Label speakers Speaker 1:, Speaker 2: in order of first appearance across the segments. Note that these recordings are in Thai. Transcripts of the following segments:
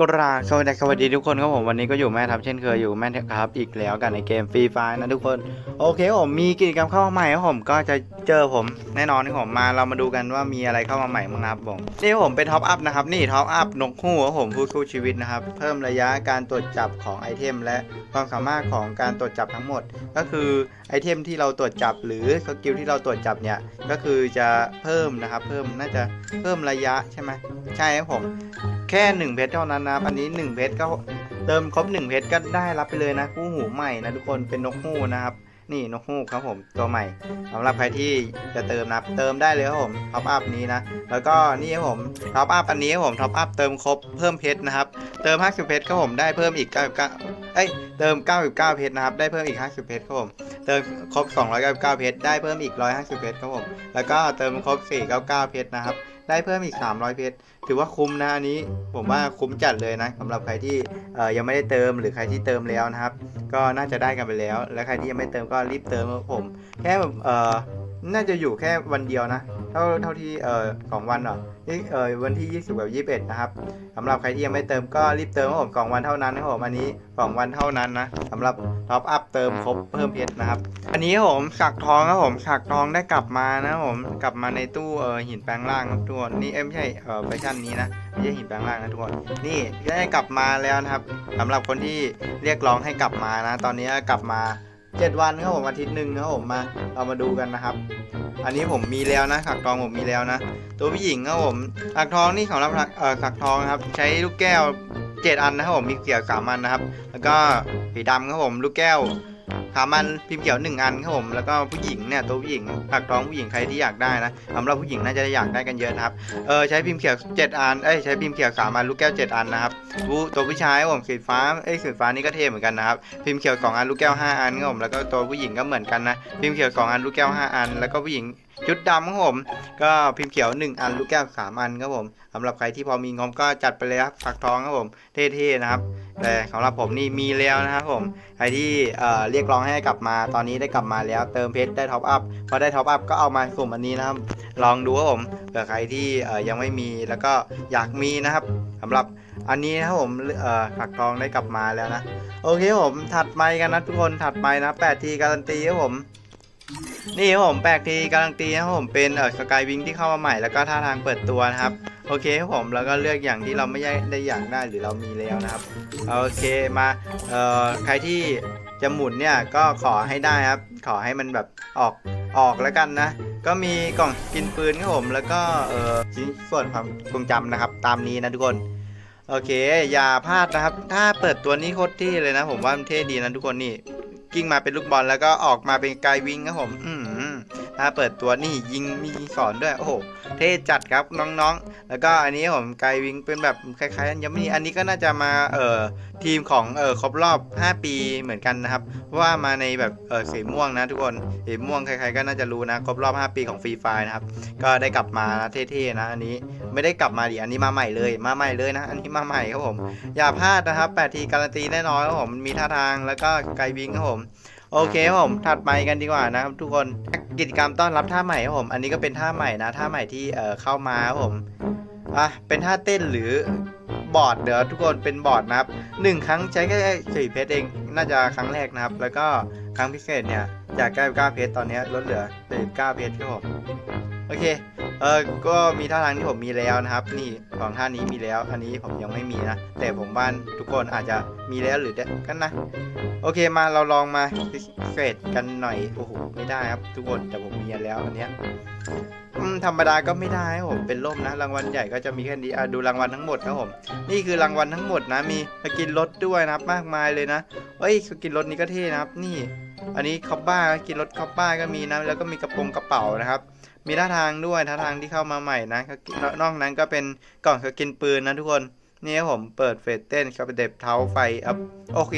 Speaker 1: กราสวัสดีสวัสดีทุกคนครับผมวันนี้ก็อยู่แม่ทับเช่นเคยอยู่แม่ครับ อีกแล้วกันในเกมฟรีไฟนะทุกคน โอเคผมมีกิจกรรมเข้ามาใหม่ครับผมก็จะเจอผมแน่นอนที่ผมมาเรามาดูกันว่ามีอะไรเข้ามาใหม่บ้างครับผมนี่ผมเป็นท็อปอัพนะครับนี่ท็อปอัพนกฮูกครับผมผู้สู้ชีวิตนะครับ เพิ่มระยะการตรวจจับของไอเทม และความสามารถของการตรวจจับทั้งหมด ก็คือไอเทมที่เราตรวจจับหรือสกิลที่เราตรวจจับเนี่ยก็คือจะเพิ่มนะครับเพิ่มน่าจะเพิ่มระยะใช่ไหมใช่ครับผมแค่1เพชรเท่านั้นนะครับอันนี้1เพชรก็เติมครบ1เพชรก็ได้รับไปเลยนะคู่หูใหม่นะทุกคนเป็นนกฮูกนะครับ นี่นกฮูกครับผมตัวใหม่สำหรับใครที่จะเติมนะครับเติมได้เลยครับผมท็อปอัพนี้นะแล้วก็นี่ครับผมท็อปอัพอันนี้ครับผมท็อปอัพเติมครบเพิ่มเพชรนะครับเติม 50 เพชรครับผมได้เพิ่มอีก99เอ้ยเติม 99 เพชรนะครับได้เพิ่มอีก 50 เพชรครับผมเติมครบ 299 เพชรได้เพิ่มอีก 150 เพชรครับผมแล้วก็เติมครบ 499 เพชรนะครับ ได้เพิ่มอีก 300 เพชร ถือว่าคุ้มนะอันนี้ ผมว่าคุ้มจัดเลยนะสำหรับใครที่เอ่อยังไม่ได้เติมหรือใครที่เติมแล้วนะครับ ก็น่าจะได้กันไปแล้ว และใครที่ยังไม่เติมก็รีบเติมครับผม แค่แบบเอ่อน่าจะอยู่แค่วันเดียวนะ เท่าเท่าที่เอ่อสองวันเหรอนี่เอ่อวันที่ 20 กับ 21 นะครับสำหรับใครที่ยังไม่เติมก็รีบเติมครับผมสองวันเท่านั้นนะครับผมอันนี้สองวันเท่านั้นนะสำหรับท็อปอัพเติมครบเพิ่มเพชรนะครับ อันนี้ครับผมสักทองครับผมสักทองได้กลับมานะครับผมกลับมาในตู้เอ่อหินแปลงร่างครับทุกคนนี่เอ้ยไม่ใช่เอ่อเวอร์ชันนี้นะไม่ใช่หินแปลงร่างนะทุกคนนี่ได้กลับมาแล้วนะครับสำหรับคนที่เรียกร้องให้กลับมานะ ตอนนี้กลับมา 7 วันครับผมอาทิตย์หนึ่งครับผมมาเรามาดูกันนะครับ อันนี้ผมมีแล้วนะสักทองผมมีแล้วนะ ตัวผู้หญิงครับผมสักทองนี่ของรับเอ่อสักทองครับ ใช้ลูกแก้วเจ็ดอันนะครับผมมีเกี่ยวสามอันนะครับ แล้วก็สีดำครับผมลูกแก้วสามอันพิมพ์เขียวหนึ่งอันครับผมแล้วก็ผู้หญิงเนี่ยตัวผู้หญิงสักท้องผู้หญิงใครที่อยากได้นะสำหรับผู้หญิงน่าจะอยากได้กันเยอะนะครับเออใช้พิมพ์เขียวเจ็ดอันเอ้ยใช้พิมพ์เขียวสามอันลูกแก้วเจ็ดอันนะครับผู้ตัวผู้ชายผมสีฟ้าเอ้ยสีฟ้านี่ก็เท่เหมือนกันนะครับพิมพ์เขียวสองอันลูกแก้วห้าอันครับผมแล้วก็ตัวผู้หญิงก็เหมือนกันนะพิมพ์เขียวสองอันลูกแก้วห้าอัน แล้วก็ผู้หญิงชุดดำครับผม ก็พิมพ์เขียวหนึ่งอัน ลูกแก้วสามอันครับผมสำหรับใครที่พอมีงบก็จัดไปเลยครับฝักทองครับผม เท่ๆนะครับ แต่สำหรับผมนี่มีแล้วนะครับผม ใครที่เเรียกร้ององให้กลับมา ตอนนี้ได้กลับมาแล้ว เติมเพชรได้ท็อปอัพ พอได้ท็อปอัพก็เอามาสุ่มอันนี้นะครับ ลองดูครับผม เผื่อใครที่ยังไม่มีแล้วก็อยากมีนะครับสำหรับอันนี้นะครับผมเอ่อฝักทองได้กลับมาแล้วนะ โอเคผมถัดไปกันนะทุกคน ถัดไปนะ8ทีการันตีครับผมนี่ครับผมแปลกทีการันตีนะครับผมเป็นเออสกายวิงที่เข้ามาใหม่แล้วก็ท่าทางเปิดตัวนะครับโอเคครับผมแล้วก็เลือกอย่างที่เราไม่ได้อยากได้หรือเรามีแล้วนะครับโอเคมาเอ่อใครที่ จะหมุนเนี่ยก็ขอให้ได้ครับ ขอให้มันแบบออกออกแล้วกันนะ ก็มีกล่องกินปืนครับผม แล้วก็เออชิ้นส่วนความทรงจำนะครับ ตามนี้นะทุกคน โอเค อย่าพลาดนะครับ ถ้าเปิดตัวนี้โคตรเท่เลยนะ ผมว่ามันเท่ดีนะทุกคนนี่กิ้งมาเป็นลูกบอลแล้วก็ออกมาเป็นกายวิงครับผม อืม ถ้าเปิดตัวนี่ยิงมีสอนด้วย โอ้โห เท่จัดครับน้องๆ แล้วก็อันนี้ผมไกวิงเป็นแบบคล้ายๆยังไม่อันนี้ก็น่าจะมาเอ่อทีมของเอ่อครบรอบ 5 ปีเหมือนกันนะครับ ว่ามาในแบบเอ่อสีม่วงนะทุกคนสีม่วงใครๆก็น่าจะรู้นะครบรอบ 5 ปีของฟรีไฟนะครับ ก็ได้กลับมานะเท่ๆนะ อันนี้ไม่ได้กลับมาดิอันนี้มาใหม่เลยมาใหม่เลยนะ อันนี้มาใหม่ครับผมอย่าพลาดนะครับ8ทีการันตีแน่นอนครับผมมีท่าทางแล้วก็ไกวิงครับผม โอเคครับผมถัดไปกันดีกว่านะครับทุกคนกิจกรรมต้อนรับท่าใหม่ครับผม อันนี้ก็เป็นท่าใหม่นะท่าใหม่ที่เอ่อเข้ามาครับผมอะเป็นท่าเต้นหรือบอร์ดเดี๋ยวทุกคนเป็นบอร์ดนะครับหนึ่งครั้งใช้แค่สี่เพชรเอง น่าจะครั้งแรกนะครับ แล้วก็ครั้งพิเศษเนี่ยจาก99เพชรตอนนี้ลดเหลือ79เพชรครับผม โอเค เออก็มีท่าทางที่ผมมีแล้วนะครับ นี่ของท่านี้มีแล้ว อันนี้ผมยังไม่มีนะ แต่ผมว่าทุกคนอาจจะมีแล้วหรือกันนะ โอเคมาเราลองมาพิเศษกันหน่อย โอ้โห ไม่ได้ครับ ทุกคน แต่ผมมีแล้วอันเนี้ยธรรมดาก็ไม่ได้ครับผมเป็นล่มนะ รางวัลใหญ่ก็จะมีแค่นี้ดูรางวัลทั้งหมดครับผม นี่คือรางวัลทั้งหมดนะ มีสกินรถด้วยนะครับ มากมายเลยนะเอ้ยสกินรถนี้ก็เท่นะครับ นี่ อันนี้คอปบ้ากินรถคอปบ้าก็มีนะ แล้วก็มีกระโปรงกระเป๋านะครับ มีท่าทางด้วยท่าทางที่เข้ามาใหม่นะนอกนั้นก็เป็นกล่องสกินปืนนะทุกคนนี่ครับผมเปิดเฟสเต้นครับเด็บเท้าไฟอัพโอเค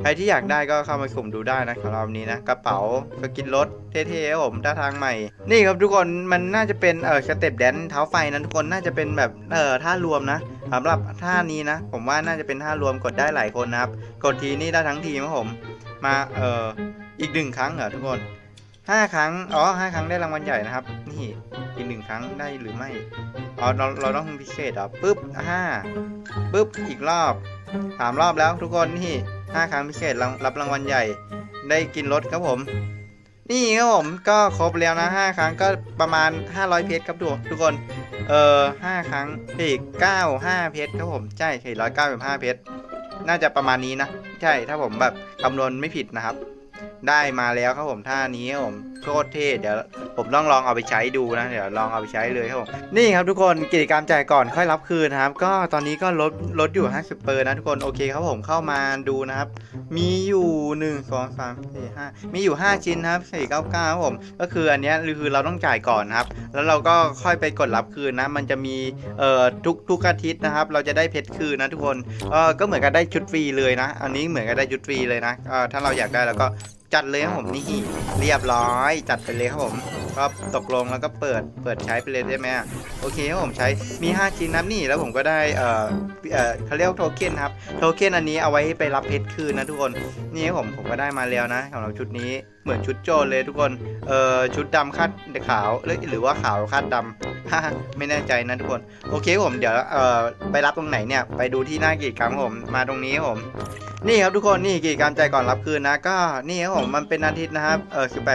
Speaker 1: ใครที่อยากได้ก็เข้ามาสุ่มดูได้นะของเรานี้นะ กระเป๋าสกินรถเท่ๆครับผมท่าทางใหม่ นี่ครับทุกคนมันน่าจะเป็นเออสเต็ปแดนเท้าไฟนะทุกคนน่าจะเป็นแบบเออท่ารวมนะสำหรับท่านี้นะ ผมว่าน่าจะเป็นท่ารวมกดได้หลายคนนะครับ กดทีนี่ได้ทั้งทีมครับผม มาเอออีกหนึ่งครั้งเหรอทุกคน ห้าครั้ง อ๋อห้าครั้งได้รางวัลใหญ่นะครับ นี่อีกหนึ่งครั้งได้หรือไม่ อ๋อเราเราต้องพิเศษอะปุ๊บห้าปุ๊บอีกรอบสามรอบแล้วทุกคนนี่ห้าครั้งพิเศษร,รับรางวัลใหญ่ได้กินรถครับผม นี่ครับผมก็ครบแล้วนะห้าครั้งก็ประมาณ500เพชรครับทุกทุกคน เออห้าครั้งอีกเก้าห้าเพชรครับผมใช่สี่ร้อยเก้าสิบห้าเพชรน่าจะประมาณนี้นะ ใช่ถ้าผมแบบคำนวณไม่ผิดนะครับ ได้มาแล้วครับผมท่านี้ครับผมโคตรเท่เดี๋ยวผมต้องลองเอาไปใช้ดูนะเดี๋ยวลองเอาไปใช้เลยครับผมนี่ครับทุกคนกิจกรรมจ่ายก่อนค่อยรับคืนนะครับก็ตอนนี้ก็ลดลดอยู่ 50เปอร์นะทุกคนโอเคครับผมเข้ามาดูนะครับ มีอยู่ 1 2 3 4 5 มีอยู่ 5 ชิ้นนะครับ499ครับผมก็คืออันนี้คือเราต้องจ่ายก่อนนะครับ แล้วเราก็ค่อยไปกดรับคืนนะ มันจะมีเอ่อทุกทุกอาทิตย์นะครับ เราจะได้เพชรคืนนะทุกคนเออก็เหมือนกับได้ชุดฟรีเลยนะ อันนี้เหมือนกับได้ชุดฟรีเลยนะเออถ้าเราอยากได้แล้วก็จัดเลยครับผมนี่เรียบร้อยจัดไปเลยครับผมก็ตกลงแล้วก็เปิดเปิดใช้ไปเลยได้ไหมอะโอเคครับผมใช้มี 5 ชิ้นนะนี่แล้วผมก็ได้เออเออเขาเรียกว่าโทเค็นครับโทเค็นอันนี้เอาไว้ไปรับเพชรคืนนะทุกคนนี่ครับผมผมก็ได้มาแล้วนะสำหรับชุดนี้เหมือนชุดโจรเลยทุกคนเอ่อชุดดำคาดขาวหรือหรือว่าขาวคาดดำไม่แน่ใจนะทุกคนโอเคผมเดี๋ยวเอ่อไปรับตรงไหนเนี่ยไปดูที่หน้ากิจกรรมครับผมมาตรงนี้ครับผมนี่ครับทุกคนนี่กิจกรรมใจายก่อนรับคืนนะก็นี่ครับผมมันเป็นอาทิตย์นะครับเออคือไป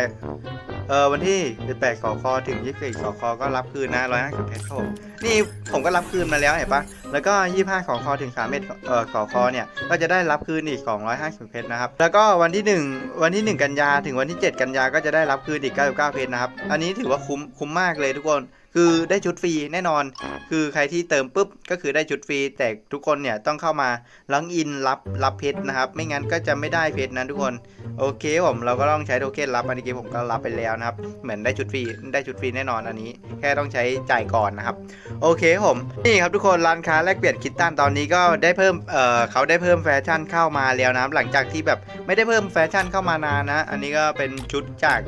Speaker 1: เออวันที่18สคอถึง24สคอก็รับคืนนะ150เพชรครับผมนี่ผมก็รับคืนมาแล้วเห็นปะแล้วก็ 25สคอถึง3เมตรเออสคอเนี่ยก็จะได้รับคืนอีก 250เพชรนะครับแล้วก็วันที่ 1 วันที่ 1 กันยาถึงวันที่ 7 กันยาก็จะได้รับคืนอีก 99เพชรนะครับอันนี้ถือว่าคุ้มคุ้มมากเลยทุกคน คือได้ชุดฟรีแน่นอน คือใครที่เติมปุ๊บก็คือได้ชุดฟรี แต่ทุกคนเนี่ยต้องเข้ามาล็อกอินรับรับเพชรนะครับ ไม่งั้นก็จะไม่ได้เพชรนะทุกคน โอเคผมเราก็ต้องใช้โทเค็นรับอันนี้ผมก็รับไปแล้วนะครับ เหมือนได้ชุดฟรีได้ชุดฟรีแน่นอนอันนี้ แค่ต้องใช้จ่ายก่อนนะครับ โอเคผมนี่ครับทุกคนร้านค้าแลกเปลี่ยนคิตตันตอนนี้ก็ได้เพิ่มเอ่อเขาได้เพิ่มแฟชั่นเข้ามาแล้วนะครับ หลังจากที่แบบไม่ได้เพิ่มแฟชั่นเข้ามานานนะ อันนี้ก็เป็นชุดจาก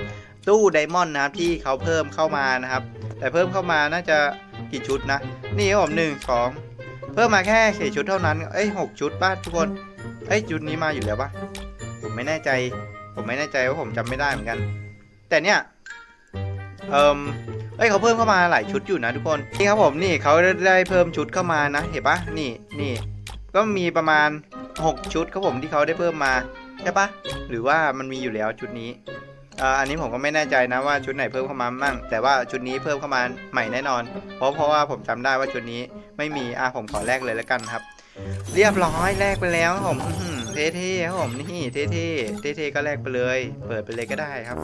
Speaker 1: ตู้ไดมอนด์นะครับที่เขาเพิ่มเข้ามานะครับ แต่เพิ่มเข้ามาน่าจะกี่ชุดนะ นี่ครับผมหนึ่งสองเพิ่มมาแค่สี่ชุดเท่านั้น เอ้ยหกชุดป่ะทุกคน เอ้ยชุดนี้มาอยู่แล้วป่ะ ผมไม่แน่ใจ ผมไม่แน่ใจว่าผมจำไม่ได้เหมือนกัน แต่เนี่ยเอ่มเอ้ยเขาเพิ่มเข้ามาหลายชุดอยู่นะทุกคน นี่ครับผมนี่เขาได้เพิ่มชุดเข้ามานะ เห็นปะนี่นี่ ก็มีประมาณ 6 ชุดครับผมที่เขาได้เพิ่มมาใช่ปะหรือว่ามันมีอยู่แล้วชุดนี้ อันนี้ผมก็ไม่แน่ใจนะว่าชุดไหนเพิ่มเข้ามามั่ง แต่ว่าชุดนี้เพิ่มเข้ามาใหม่แน่นอน เพราะเพราะว่าผมจำได้ว่าชุดนี้ไม่มีอะผมขอแลกเลยแล้วกันครับ เรียบร้อยแลกไปแล้วผมเท่ๆครับผมนี่เท่ๆเท่ๆก็แลกไปเลย เปิดไปเลยก็ได้ครับ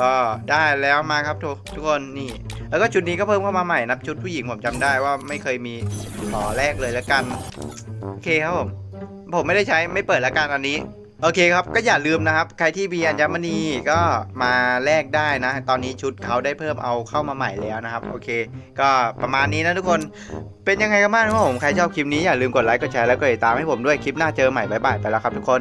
Speaker 1: ก็ได้แล้วมาครับทุกทุกคนนี่ แล้วก็ชุดนี้ก็เพิ่มเข้ามาใหม่นะชุดผู้หญิงผมจำได้ว่าไม่เคยมีขอแลกเลยแล้วกัน โอเคครับผม ผมไม่ได้ใช้ไม่เปิดแล้วกันอันนี้ โอเคครับ ก็อย่าลืมนะครับ ใครที่มีอัญมณีก็มาแลกได้นะ ตอนนี้ชุดเขาได้เพิ่มเอาเข้ามาใหม่แล้วนะครับ โอเค ก็ประมาณนี้นะทุกคน เป็นยังไงกันบ้างครับผม ใครชอบคลิปนี้อย่าลืมกดไลค์ กดแชร์ แล้วก็ติดตามให้ผมด้วย คลิปหน้าเจอใหม่บ๊ายบายไปแล้วครับทุกคน